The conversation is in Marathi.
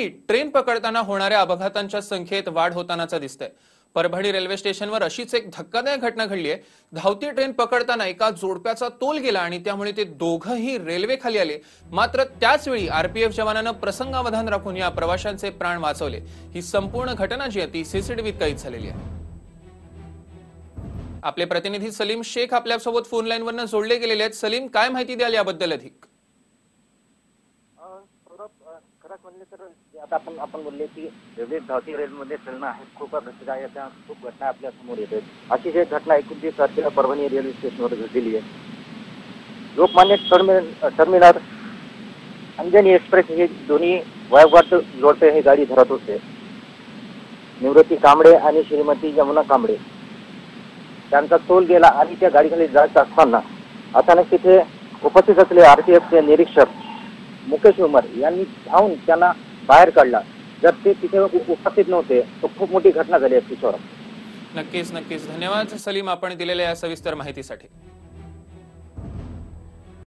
ट्रेन पकडताना होणाऱ्या अपघातांच्या संख्येत वाढ होतानाच दिसतंय. परभणी रेल्वे स्टेशनवर अशीच एक धक्कादायक घटना घडली आहे. धावती ट्रेन पकडताना एका जोडप्याचा तोल गेला आणि त्यामुळे ते दोघंही रेल्वे खाली आले. मात्र त्याच वेळी आरपीएफ जवानानं प्रसंगावधान राखून या प्रवाशांचे प्राण वाचवले. ही संपूर्ण घटना जी आहे ती सीसीटीव्हीत कैद झालेली आहे. आपले प्रतिनिधी सलीम शेख आपल्यासोबत फोन लाईनवरनं जोडले गेलेले आहेत. सलीम काय माहिती द्याल याबद्दल अधिक? आता आपण आपण बोलले की रेल्वे धावती रेल्वेमध्ये चलणं आहे खूप घटना खूप घटना आपल्यासमोर येत आहेत. अशी जे घटना एकोणतीस तारखेला परभणी रेल्वे स्टेशनवर घडलेली आहे. Lokmanya terminal terminal Anjani express हे दोन्ही वयोगट जोडपे हे गाडी धरत होते. निवृत्ती कांबळे आणि श्रीमती यमुना कांबळे. त्यांचा तोल गेला आणि त्या गाडीखाली जात असताना अचानक तिथे उपस्थित असलेले आरपीएफचे निरीक्षक मुकेश उमर यांनी धावून त्यांना बाहेर काढला. जर ते तिथे उपस्थित नव्हते तर खूप मोठी घटना झाली असती सौरभ नक्कीच नक्कीच. धन्यवाद सलीम आपण दिलेल्या या सविस्तर माहितीसाठी.